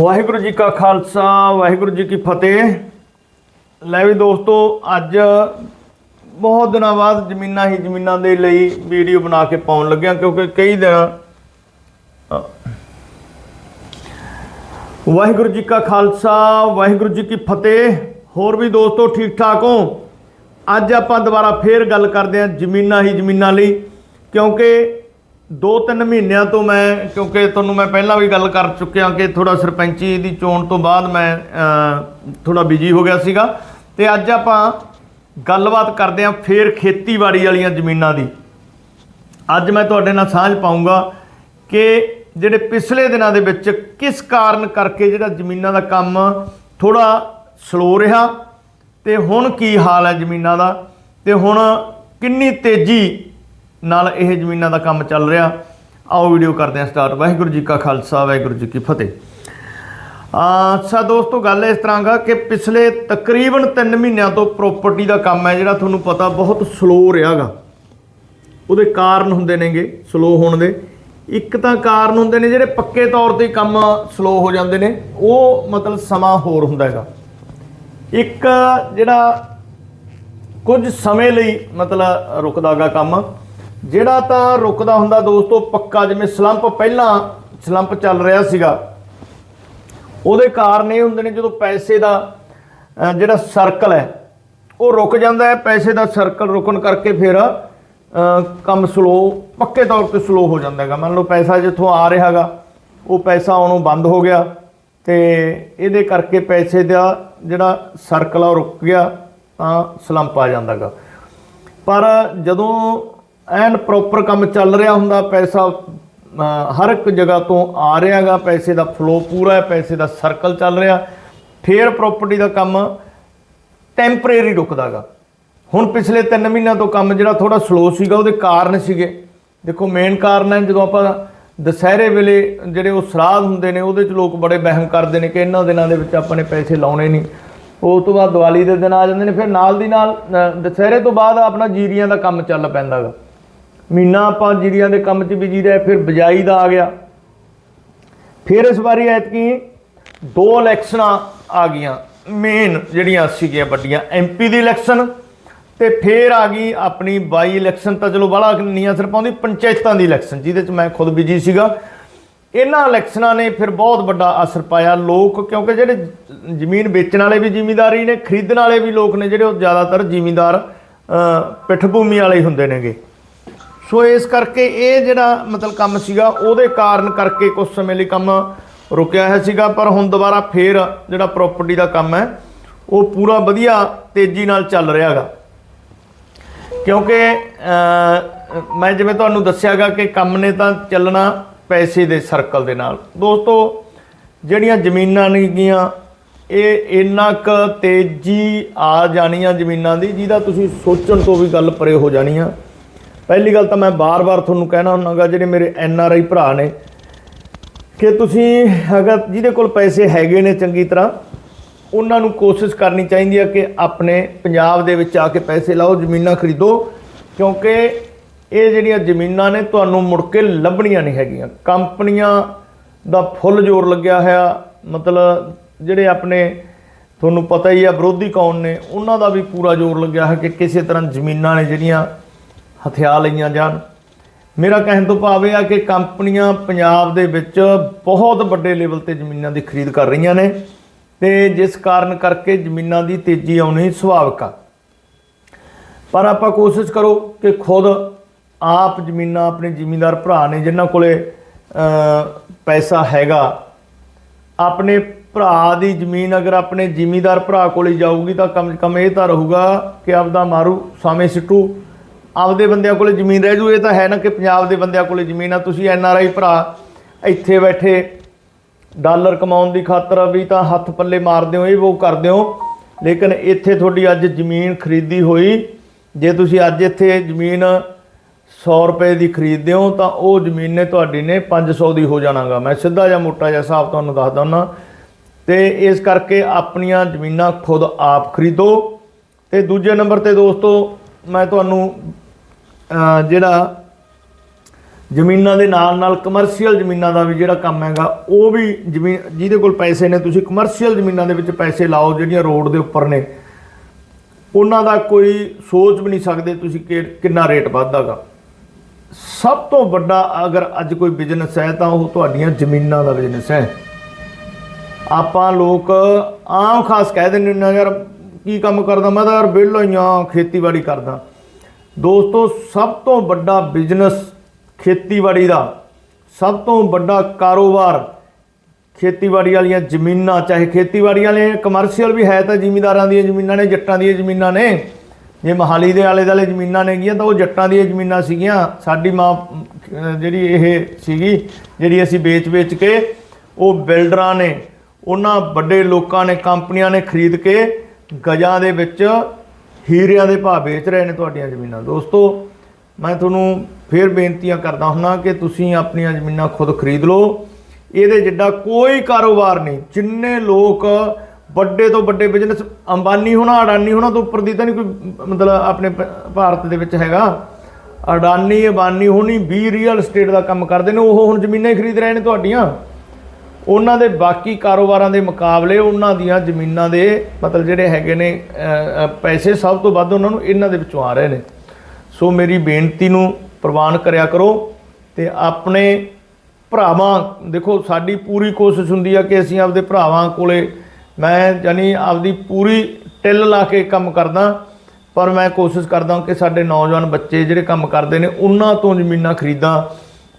ਵਾਹਿਗੁਰੂ ਜੀ ਕਾ ਖਾਲਸਾ, ਵਾਹਿਗੁਰੂ ਜੀ ਕੀ ਫਤਿਹ। ਲੈ ਵੀ ਦੋਸਤੋ, ਅੱਜ ਬਹੁਤ ਦਿਨਾਂ ਬਾਅਦ ਜ਼ਮੀਨਾਂ ਹੀ ਜ਼ਮੀਨਾਂ ਦੇ ਲਈ ਵੀਡੀਓ ਬਣਾ ਕੇ ਪਾਉਣ ਲੱਗਿਆ, ਕਿਉਂਕਿ ਕਈ ਦਿਨ ਵਾਹਿਗੁਰੂ ਜੀ ਕਾ ਖਾਲਸਾ, ਵਾਹਿਗੁਰੂ ਜੀ ਕੀ ਫਤਿਹ। ਹੋਰ ਵੀ ਦੋਸਤੋ ਠੀਕ ਠਾਕ ਹੋ? ਅੱਜ ਆਪਾਂ ਦੁਬਾਰਾ ਫੇਰ ਗੱਲ ਕਰਦੇ ਹਾਂ ਜ਼ਮੀਨਾਂ ਹੀ ਜ਼ਮੀਨਾਂ ਲਈ, ਕਿਉਂਕਿ ਦੋ ਤਿੰਨ ਮਹੀਨਿਆਂ ਤੋਂ ਮੈਂ, ਕਿਉਂਕਿ ਤੁਹਾਨੂੰ ਮੈਂ ਪਹਿਲਾਂ ਵੀ ਗੱਲ ਕਰ ਚੁੱਕਿਆ ਕਿ ਥੋੜਾ ਸਰਪੰਚੀ ਦੀ ਚੋਣ ਤੋਂ ਬਾਅਦ ਮੈਂ ਥੋੜਾ ਬਿਜ਼ੀ ਹੋ ਗਿਆ ਸੀਗਾ। ਤੇ ਅੱਜ ਆਪਾਂ ਗੱਲਬਾਤ ਕਰਦੇ ਹਾਂ ਫੇਰ ਖੇਤੀਬਾੜੀ ਵਾਲੀਆਂ ਜ਼ਮੀਨਾਂ ਦੀ। ਅੱਜ ਮੈਂ ਤੁਹਾਡੇ ਨਾਲ ਸਾਂਝ ਪਾਉਂਗਾ ਕਿ ਜਿਹੜੇ ਪਿਛਲੇ ਦਿਨਾਂ ਦੇ ਵਿੱਚ ਕਿਸ ਕਾਰਨ ਕਰਕੇ ਜਿਹੜਾ ਜ਼ਮੀਨਾਂ ਦਾ ਕੰਮ ਥੋੜਾ ਸਲੋ ਰਿਹਾ, ਤੇ ਹੁਣ ਕੀ ਹਾਲ ਹੈ ਜ਼ਮੀਨਾਂ ਦਾ, ਤੇ ਹੁਣ ਕਿੰਨੀ ਤੇਜ਼ੀ ਨਾਲ ਇਹ ਜ਼ਮੀਨਾਂ ਦਾ ਕੰਮ ਚੱਲ ਰਿਹਾ। ਆਓ ਵੀਡੀਓ ਕਰਦੇ ਹਾਂ ਸਟਾਰਟ। ਵਾਹਿਗੁਰੂ ਜੀ ਕਾ ਖਾਲਸਾ, ਵਾਹਿਗੁਰੂ ਜੀ ਕੀ ਫਤਿਹ। ਅੱਛਾ ਦੋਸਤੋ, ਗੱਲ ਇਸ ਤਰ੍ਹਾਂ ਗਾ ਕਿ ਪਿਛਲੇ ਤਕਰੀਬਨ 3 ਮਹੀਨਿਆਂ ਤੋਂ ਪ੍ਰਾਪਰਟੀ ਦਾ ਕੰਮ ਹੈ ਜਿਹੜਾ ਤੁਹਾਨੂੰ ਪਤਾ ਬਹੁਤ ਸਲੋ ਰਿਹਾਗਾ ਉਹਦੇ ਕਾਰਨ ਹੁੰਦੇ ਨੇਗੇ ਸਲੋ ਹੋਣ ਦੇ। ਇੱਕ ਤਾਂ ਕਾਰਨ ਹੁੰਦੇ ਨੇ ਜਿਹੜੇ ਪੱਕੇ ਤੌਰ ਤੇ ਕੰਮ ਸਲੋ ਹੋ ਜਾਂਦੇ ਨੇ, ਉਹ ਮਤਲਬ ਸਮਾਂ ਹੋਰ ਹੁੰਦਾ ਹੈਗਾ। ਇੱਕ ਜਿਹੜਾ ਕੁਝ ਸਮੇਂ ਲਈ ਮਤਲਬ ਰੁਕਦਾਗਾ ਕੰਮ ਜਿਹੜਾ ਤਾਂ ਰੁਕਦਾ ਹੁੰਦਾ ਦੋਸਤੋ, ਪੱਕਾ ਜਿਵੇਂ ਸਲੰਪ ਪਹਿਲਾਂ ਸਲੰਪ ਚੱਲ ਰਿਹਾ ਸੀਗਾ। ਉਹਦੇ ਕਾਰਨ ਇਹ ਹੁੰਦੇ ਨੇ ਜਦੋਂ ਪੈਸੇ ਦਾ ਜਿਹੜਾ ਸਰਕਲ ਹੈ, ਉਹ ਰੁਕ ਜਾਂਦਾ ਹੈ। ਪੈਸੇ ਦਾ ਸਰਕਲ ਰੁਕਣ ਕਰਕੇ ਫਿਰ ਕੰਮ ਸਲੋ ਪੱਕੇ ਤੌਰ ਤੇ ਸਲੋ ਹੋ ਜਾਂਦਾ ਹੈਗਾ। ਮੰਨ ਲਓ ਪੈਸਾ ਜਿੱਥੋਂ ਆ ਰਿਹਾਗਾ ਉਹ ਪੈਸਾ ਆਉਣੋਂ ਬੰਦ ਹੋ ਗਿਆ ਤੇ ਇਹਦੇ ਕਰਕੇ ਪੈਸੇ ਦਾ ਜਿਹੜਾ ਸਰਕਲ ਆ, ਉਹ ਰੁਕ ਗਿਆ, ਤਾਂ ਸਲੰਪ ਆ ਜਾਂਦਾਗਾ ਪਰ ਜਦੋਂ ਐਨ ਪ੍ਰੋਪਰ ਕੰਮ ਚੱਲ ਰਿਹਾ ਹੁੰਦਾ ਪੈਸਾ ਹਰ ਇੱਕ ਜਗ੍ਹਾ ਤੋਂ ਆ ਰਿਹਾਗਾ ਪੈਸੇ ਦਾ ਫਲੋ ਪੂਰਾ ਹੈ ਪੈਸੇ ਦਾ ਸਰਕਲ ਚੱਲ ਰਿਹਾ। ਫੇਰ ਪ੍ਰਾਪਰਟੀ ਦਾ ਕੰਮ ਟੈਂਪਰੇਰੀ ਰੁਕਦਾਗਾ। ਹੁਣ ਪਿਛਲੇ 3 ਮਹੀਨਿਆਂ ਤੋਂ ਕੰਮ ਜਿਹੜਾ ਥੋੜਾ ਸਲੋ ਸੀਗਾ ਉਹਦੇ ਕਾਰਨ ਸੀਗੇ। ਦੇਖੋ ਮੇਨ ਕਾਰਨ ਹੈ ਜਦੋਂ ਆਪਾਂ ਦੁਸਹਿਰੇ ਵੇਲੇ ਜਿਹੜੇ ਉਹ ਸਰਾਧ ਹੁੰਦੇ ਨੇ ਉਹਦੇ 'ਚ ਲੋਕ ਬੜੇ ਵਹਿਮ ਕਰਦੇ ਨੇ ਕਿ ਇਹਨਾਂ ਦਿਨਾਂ ਦੇ ਵਿੱਚ ਆਪਾਂ ਨੇ ਪੈਸੇ ਲਾਉਣੇ ਨਹੀਂ। ਉਸ ਤੋਂ ਬਾਅਦ ਦੀਵਾਲੀ ਦੇ ਦਿਨ ਆ ਜਾਂਦੇ ਨੇ ਫਿਰ ਨਾਲ ਦੀ ਨਾਲ ਅ, ਦੁਸਹਿਰੇ ਤੋਂ ਬਾਅਦ ਆਪਣਾ ਜੀਰੀਆਂ ਦਾ ਕੰਮ ਚੱਲ ਪੈਂਦਾਗਾ। ਮਹੀਨਾ ਆਪਾਂ ਜੀਰੀਆਂ ਦੇ ਕੰਮ 'ਚ ਬਿਜ਼ੀ ਰਹੇ ਫਿਰ ਬਜਾਈ ਦਾ ਆ ਗਿਆ। ਫਿਰ ਇਸ ਵਾਰੀ ਐਤਕੀ ਦੋ ਇਲੈਕਸ਼ਨਾਂ ਆ ਗਈਆਂ। ਮੇਨ ਜਿਹੜੀਆਂ ਸੀਗੀਆਂ ਵੱਡੀਆਂ ਐਮਪੀ ਦੀ ਇਲੈਕਸ਼ਨ ਤੇ ਫਿਰ ਆ ਗਈ ਆਪਣੀ ਬਾਈ ਇਲੈਕਸ਼ਨ ਤਾਂ ਚਲੋ ਬਾਹਲਾ ਨਹੀਂ ਅਸਰ ਪਾਉਂਦੀ ਪੰਚਾਇਤਾਂ ਦੀ ਇਲੈਕਸ਼ਨ ਜਿਹਦੇ 'ਚ ਮੈਂ ਖੁਦ ਬਿਜ਼ੀ ਸੀਗਾ। ਇਹਨਾਂ ਇਲੈਕਸ਼ਨਾਂ ਨੇ ਫਿਰ ਬਹੁਤ ਵੱਡਾ ਅਸਰ ਪਾਇਆ ਲੋਕ ਕਿਉਂਕਿ ਜਿਹੜੇ ਜ਼ਮੀਨ ਵੇਚਣ ਵਾਲੇ ਵੀ ਜ਼ਿਮੀਂਦਾਰੀ ਨੇ ਖਰੀਦਣ ਵਾਲੇ ਵੀ ਲੋਕ ਨੇ ਜਿਹੜੇ ਉਹ ਜ਼ਿਆਦਾਤਰ ਜ਼ਿਮੀਂਦਾਰ ਅ, ਪਿੱਠ ਭੂਮੀ ਵਾਲੇ ਹੀ ਹੁੰਦੇ ਨੇਗੇ। ਸੋ ਇਸ ਕਰਕੇ ਇਹ ਜਿਹੜਾ ਮਤਲਬ ਕੰਮ ਸੀਗਾ, ਉਹਦੇ ਕਾਰਨ ਕਰਕੇ ਕੁਝ ਸਮੇਂ ਲਈ ਕੰਮ ਰੁਕਿਆ ਹੋਇਆ ਸੀਗਾ, ਪਰ ਹੁਣ ਦੁਬਾਰਾ ਫੇਰ ਜਿਹੜਾ ਪ੍ਰਾਪਰਟੀ ਦਾ ਕੰਮ ਹੈ, ਉਹ ਪੂਰਾ ਵਧੀਆ ਤੇਜ਼ੀ ਨਾਲ ਚੱਲ ਰਿਹਾ ਰਿਹਾਗਾ ਕਿਉਂਕਿ ਮੈਂ ਜਿਵੇਂ ਤੁਹਾਨੂੰ ਦੱਸਿਆਗਾ ਕਿ ਕੰਮ ਨੇ ਤਾਂ ਚੱਲਣਾ ਪੈਸੇ ਦੇ ਸਰਕਲ ਦੇ ਨਾਲ। ਦੋਸਤੋ, ਜਿਹੜੀਆਂ ਜ਼ਮੀਨਾਂ ਨੇਗੀਆਂ ਇਹ ਇੰਨਾ ਕੁ ਤੇਜ਼ੀ ਆ ਜਾਣੀਆਂ ਜ਼ਮੀਨਾਂ ਦੀ, ਜਿਹਦਾ ਤੁਸੀਂ ਸੋਚਣ ਤੋਂ ਵੀ ਗੱਲ ਪਰੇ ਹੋ ਜਾਣੀ ਆ। ਪਹਿਲੀ ਗੱਲ ਤਾਂ ਮੈਂ ਬਾਰ-ਬਾਰ ਤੁਹਾਨੂੰ ਕਹਿਣਾ ਹੁੰਨਾਗਾ, ਜਿਹੜੇ ਮੇਰੇ ਐਨ ਆਰ ਆਈ ਭਰਾ ਨੇ, ਕਿ ਤੁਸੀਂ ਅਗਰ ਜਿਹਦੇ ਕੋਲ ਪੈਸੇ ਹੈਗੇ ਨੇ ਚੰਗੀ ਤਰ੍ਹਾਂ, ਉਹਨਾਂ ਨੂੰ ਕੋਸ਼ਿਸ਼ ਕਰਨੀ ਚਾਹੀਦੀ ਹੈ ਕਿ ਆਪਣੇ ਪੰਜਾਬ ਦੇ ਵਿੱਚ ਆ ਕੇ ਪੈਸੇ ਲਾਓ, ਜ਼ਮੀਨਾਂ ਖਰੀਦੋ, ਕਿਉਂਕਿ ਇਹ ਜਿਹੜੀਆਂ ਜ਼ਮੀਨਾਂ ਨੇ ਤੁਹਾਨੂੰ ਮੁੜ ਕੇ ਲੱਭਣੀਆਂ ਨਹੀਂ ਹੈਗੀਆਂ। ਕੰਪਨੀਆਂ ਦਾ ਫੁੱਲ ਜ਼ੋਰ ਲੱਗਿਆ ਹੋਇਆ, ਮਤਲਬ ਜਿਹੜੇ ਆਪਣੇ ਤੁਹਾਨੂੰ ਪਤਾ ਹੀ ਆ ਵਿਰੋਧੀ ਕੌਣ ਨੇ, ਉਹਨਾਂ ਦਾ ਵੀ ਪੂਰਾ ਜ਼ੋਰ ਲੱਗਿਆ ਹੈ ਕਿ ਕਿਸੇ ਤਰ੍ਹਾਂ ਜ਼ਮੀਨਾਂ ਨੇ ਜਿਹੜੀਆਂ ਹਥਿਆ ਲਈਆਂ ਜਾਣ। ਮੇਰਾ ਕਹਿਣ ਤੋਂ ਭਾਵ ਇਹ ਆ ਕਿ ਕੰਪਨੀਆਂ ਪੰਜਾਬ ਦੇ ਵਿੱਚ ਬਹੁਤ ਵੱਡੇ ਲੈਵਲ ਤੇ ਜ਼ਮੀਨਾਂ ਦੀ ਖਰੀਦ ਕਰ ਰਹੀਆਂ ਨੇ ਤੇ ਜਿਸ ਕਾਰਨ ਕਰਕੇ ਜ਼ਮੀਨਾਂ ਦੀ ਤੇਜ਼ੀ ਆਉਣੀ ਸੁਭਾਵਿਕ ਆ। ਪਰ ਆਪਾਂ ਕੋਸ਼ਿਸ਼ ਕਰੋ ਕਿ ਖੁਦ ਆਪ ਜ਼ਮੀਨਾਂ ਆਪਣੇ ਜ਼ਿਮੀਂਦਾਰ ਭਰਾ ਨੇ ਜਿਨ੍ਹਾਂ ਕੋਲੇ ਪੈਸਾ ਹੈਗਾ, ਆਪਣੇ ਭਰਾ ਦੀ ਜ਼ਮੀਨ ਅਗਰ ਆਪਣੇ ਜ਼ਿਮੀਂਦਾਰ ਭਰਾ ਕੋਲੇ ਜਾਊਗੀ ਤਾਂ ਕਮ ਕਮ ਇਹ ਤਾਂ ਰਹੂਗਾ ਕਿ ਆਪਦਾ ਮਾਰੂ, ਸਾਵੇਂ ਸਿੱਟੂ। ਆਪਦੇ ਬੰਦਿਆਂ ਕੋਲੇ ਜ਼ਮੀਨ ਰਹਿ ਜੂ, ਇਹ ਤਾਂ ਹੈ ਨਾ ਕਿ ਪੰਜਾਬ ਦੇ ਬੰਦਿਆਂ ਕੋਲੇ ਜ਼ਮੀਨ ਆ। ਤੁਸੀਂ ਐਨ ਆਰ ਆਈ ਭਰਾ, ਇੱਥੇ ਬੈਠੇ ਡਾਲਰ ਕਮਾਉਣ ਦੀ ਖਾਤਰ ਵੀ ਤਾਂ ਹੱਥ ਪੱਲੇ ਮਾਰਦੇ ਹੋ, ਇਹ ਉਹ ਕਰਦੇ ਹੋ। ਲੇਕਿਨ ਇੱਥੇ ਤੁਹਾਡੀ ਅੱਜ ਜ਼ਮੀਨ ਖਰੀਦੀ ਹੋਈ, ਜੇ ਤੁਸੀਂ ਅੱਜ ਇੱਥੇ ਜ਼ਮੀਨ 100 ਰੁਪਏ ਦੀ ਖਰੀਦਦੇ ਹੋ, ਤਾਂ ਉਹ ਜ਼ਮੀਨ ਨੇ ਤੁਹਾਡੀ ਨੇ 500 ਦੀ ਹੋ ਜਾਣਾਗਾ। ਮੈਂ ਸਿੱਧਾ ਜਾਂ ਮੋਟਾ ਜਿਹਾ ਹਿਸਾਬ ਤੁਹਾਨੂੰ ਦੱਸਦਾ ਹਾਂ। ਤੇ ਇਸ ਕਰਕੇ ਆਪਣੀਆਂ ਜ਼ਮੀਨਾਂ ਖੁਦ ਆਪ ਖਰੀਦੋ। ਤੇ ਦੂਜੇ ਨੰਬਰ ਤੇ ਦੋਸਤੋ, ਮੈਂ ਤੁਹਾਨੂੰ ਜਿਹੜਾ ਜ਼ਮੀਨਾਂ ਦੇ ਨਾਲ ਨਾਲ ਕਮਰਸ਼ੀਅਲ ਜ਼ਮੀਨਾਂ ਦਾ ਵੀ ਜਿਹੜਾ ਕੰਮ ਹੈਗਾ, ਉਹ ਵੀ ਜ਼ਮੀਨ ਜਿਹਦੇ ਕੋਲ ਪੈਸੇ ਨੇ, ਤੁਸੀਂ ਕਮਰਸ਼ੀਅਲ ਜ਼ਮੀਨਾਂ ਦੇ ਵਿੱਚ ਪੈਸੇ ਲਾਓ, ਜਿਹੜੀਆਂ ਰੋਡ ਦੇ ਉੱਪਰ ਨੇ, ਉਹਨਾਂ ਦਾ ਕੋਈ ਸੋਚ ਵੀ ਨਹੀਂ ਸਕਦੇ ਤੁਸੀਂ ਕਿ, ਕਿੰਨਾ ਰੇਟ ਵੱਧਦਾਗਾ। ਸਭ ਤੋਂ ਵੱਡਾ ਅਗਰ ਅੱਜ ਕੋਈ ਬਿਜ਼ਨਸ ਹੈ, ਤਾਂ ਉਹ ਤੁਹਾਡੀਆਂ ਜ਼ਮੀਨਾਂ ਦਾ ਬਿਜ਼ਨਸ ਹੈ। ਆਪਾਂ ਲੋਕ ਆਮ ਖਾਸ ਕਹਿ ਦਿੰਦੇ ਨੇ ਯਾਰ ਕੀ ਕੰਮ ਕਰਦਾ? ਮੈਂ ਤਾਂ ਯਾਰ ਵਿਹਲਾ ਹੀ ਆ, ਖੇਤੀਬਾੜੀ ਕਰਦਾ। ਦੋਸਤੋ, ਸਭ ਤੋਂ ਵੱਡਾ ਬਿਜ਼ਨਸ ਖੇਤੀਬਾੜੀ ਦਾ, ਸਭ ਤੋਂ ਵੱਡਾ ਕਾਰੋਬਾਰ ਖੇਤੀਬਾੜੀ ਵਾਲੀਆਂ ਜ਼ਮੀਨਾਂ, ਚਾਹੇ ਖੇਤੀਬਾੜੀ ਵਾਲੇ ਕਮਰਸ਼ੀਅਲ ਵੀ ਹੈ ਤਾਂ ਜ਼ਿਮੀਂਦਾਰਾਂ ਦੀਆਂ ਜ਼ਮੀਨਾਂ ਨੇ, ਜੱਟਾਂ ਦੀਆਂ ਜ਼ਮੀਨਾਂ ਨੇ। ਜੇ ਮਹਾਲੀ ਦੇ ਆਲੇ ਦੁਆਲੇ ਜ਼ਮੀਨਾਂ ਨੇਗੀਆਂ, ਤਾਂ ਉਹ ਜੱਟਾਂ ਦੀਆਂ ਜ਼ਮੀਨਾਂ ਸੀਗੀਆਂ। ਸਾਡੀ ਮਾਂ ਜਿਹੜੀ ਇਹ ਸੀਗੀ, ਜਿਹੜੀ ਅਸੀਂ ਵੇਚ-ਵੇਚ ਕੇ, ਉਹ ਬਿਲਡਰਾਂ ਨੇ, ਉਹਨਾਂ ਵੱਡੇ ਲੋਕਾਂ ਨੇ, ਕੰਪਨੀਆਂ ਨੇ ਖਰੀਦ ਕੇ, ਗਜਾਂ ਦੇ ਵਿੱਚ ਹੀਰਿਆਂ ਦੇ ਭਾਅ ਵੇਚ ਰਹੇ ਨੇ ਤੁਹਾਡੀਆਂ ਜ਼ਮੀਨਾਂ। ਦੋਸਤੋ, ਮੈਂ ਤੁਹਾਨੂੰ ਫੇਰ ਬੇਨਤੀਆਂ ਕਰਦਾ ਹੁੰਨਾ ਕਿ ਤੁਸੀਂ ਆਪਣੀਆਂ ਜ਼ਮੀਨਾਂ ਖੁਦ ਖਰੀਦ ਲਓ। ਇਹਦੇ ਜਿੱਡਾ ਕੋਈ ਕਾਰੋਬਾਰ ਨਹੀਂ। ਜਿੰਨੇ ਲੋਕ ਵੱਡੇ ਤੋਂ ਵੱਡੇ ਬਿਜ਼ਨਸ ਅੰਬਾਨੀ ਹੋਣਾ, ਅਡਾਨੀ ਹੋਣਾ ਤੋਂ ਉੱਪਰ ਦੀ ਤਾਂ ਨਹੀਂ ਕੋਈ, ਮਤਲਬ ਆਪਣੇ ਭ- ਭਾਰਤ ਦੇ ਵਿੱਚ ਹੈਗਾ। ਅਡਾਨੀ, ਅੰਬਾਨੀ ਹੋਣੀ ਵੀ ਰੀਅਲ ਏਸਟੇਟ ਦਾ ਕੰਮ ਕਰਦੇ ਨੇ, ਉਹ ਹੁਣ ਜ਼ਮੀਨਾਂ ਹੀ ਖਰੀਦ ਰਹੇ ਨੇ ਤੁਹਾਡੀਆਂ। ਉਹਨਾਂ ਦੇ ਬਾਕੀ ਕਾਰੋਬਾਰਾਂ ਦੇ ਮੁਕਾਬਲੇ ਉਹਨਾਂ ਦੀਆਂ ਜ਼ਮੀਨਾਂ ਦੇ ਮਤਲਬ ਜਿਹੜੇ ਹੈਗੇ ਨੇ ਪੈਸੇ ਸਭ ਤੋਂ ਵੱਧ ਉਹਨਾਂ ਨੂੰ ਇਹਨਾਂ ਦੇ ਵਿੱਚੋਂ ਆ ਰਹੇ ਨੇ। ਸੋ ਮੇਰੀ ਬੇਨਤੀ ਨੂੰ ਪ੍ਰਵਾਨ ਕਰਿਆ ਕਰੋ ਤੇ ਆਪਣੇ ਭਰਾਵਾਂ, ਦੇਖੋ ਸਾਡੀ ਪੂਰੀ ਕੋਸ਼ਿਸ਼ ਹੁੰਦੀ ਆ ਕਿ ਅਸੀਂ ਆਪਦੇ ਭਰਾਵਾਂ ਕੋਲੇ ਮੈਂ ਜਾਨੀ ਆਪਦੀ ਪੂਰੀ ਟਿੱਲ ਲਾ ਕੇ ਕੰਮ ਕਰਦਾ, ਪਰ ਮੈਂ ਕੋਸ਼ਿਸ਼ ਕਰਦਾ ਕਿ ਸਾਡੇ ਨੌਜਵਾਨ ਬੱਚੇ ਜਿਹੜੇ ਕੰਮ ਕਰਦੇ ਨੇ, ਉਹਨਾਂ ਤੋਂ ਜ਼ਮੀਨਾਂ ਖਰੀਦਾਂ,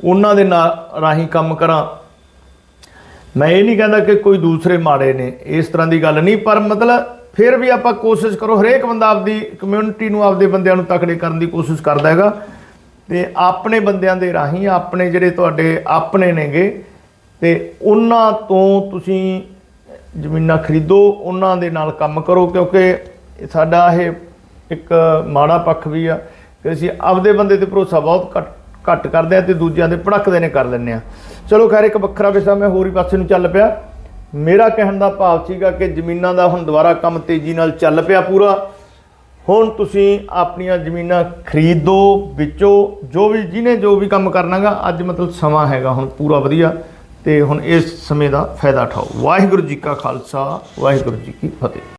ਉਹਨਾਂ ਦੇ ਨਾਲ ਰਾਹੀਂ ਕੰਮ ਕਰਾਂ। ਮੈਂ ਇਹ ਨਹੀਂ ਕਹਿੰਦਾ ਕਿ ਕੋਈ ਦੂਸਰੇ ਮਾੜੇ ਨੇ, ਇਸ ਤਰ੍ਹਾਂ ਦੀ ਗੱਲ ਨਹੀਂ, ਪਰ ਮਤਲਬ ਫਿਰ ਵੀ ਆਪਾਂ ਕੋਸ਼ਿਸ਼ ਕਰੋ, ਹਰੇਕ ਬੰਦਾ ਆਪਦੀ ਕਮਿਊਨਿਟੀ ਨੂੰ ਆਪਦੇ ਬੰਦਿਆਂ ਨੂੰ ਤਕੜੇ ਕਰਨ ਦੀ ਕੋਸ਼ਿਸ਼ ਕਰਦਾ ਹੈਗਾ। ਤੇ ਆਪਣੇ ਬੰਦਿਆਂ ਦੇ ਰਾਹੀਂ ਆਪਣੇ ਜਿਹੜੇ ਤੁਹਾਡੇ ਆਪਣੇ ਨੇਗੇ, ਤੇ ਉਹਨਾਂ ਤੋਂ ਤੁਸੀਂ ਜ਼ਮੀਨਾਂ ਖਰੀਦੋ, ਉਹਨਾਂ ਦੇ ਨਾਲ ਕੰਮ ਕਰੋ, ਕਿਉਂਕਿ ਸਾਡਾ ਇਹ ਇੱਕ ਮਾੜਾ ਪੱਖ ਵੀ ਆ ਕਿ ਅਸੀਂ ਆਪਦੇ ਬੰਦੇ ਤੇ ਭਰੋਸਾ ਬਹੁਤ ਘੱਟ ਘੱਟ ਕਰਦੇ ਆ ਤੇ ਦੂਜਿਆਂ ਦੇ ਭੜਕਦੇ ਨੇ ਕਰ ਲੈਂਦੇ ਆ। ਚਲੋ ਖੈਰ, ਇੱਕ ਵੱਖਰਾ ਵਿਸ਼ਾ ਮੈਂ ਹੋਰ ਹੀ ਪਾਸੇ ਨੂੰ ਚੱਲ ਪਿਆ। ਮੇਰਾ ਕਹਿਣ ਦਾ ਭਾਵ ਸੀਗਾ ਕਿ ਜ਼ਮੀਨਾਂ ਦਾ ਹੁਣ ਦੁਬਾਰਾ ਕੰਮ ਤੇਜ਼ੀ ਨਾਲ ਚੱਲ ਪਿਆ ਪੂਰਾ। ਹੁਣ ਤੁਸੀਂ ਆਪਣੀਆਂ ਜ਼ਮੀਨਾਂ ਖਰੀਦੋ, ਵਿੱਚੋ, ਜੋ ਵੀ, ਜਿਹਨੇ ਜੋ ਵੀ ਕੰਮ ਕਰਨਾਗਾ, ਅੱਜ ਮਤਲਬ ਸਮਾਂ ਹੈਗਾ ਹੁਣ ਪੂਰਾ ਵਧੀਆ ਤੇ ਹੁਣ ਇਸ ਸਮੇਂ ਦਾ ਫਾਇਦਾ ਉਠਾਓ। ਵਾਹਿਗੁਰੂ ਜੀ ਕਾ ਖਾਲਸਾ, ਵਾਹਿਗੁਰੂ ਜੀ ਕੀ ਫਤਿਹ।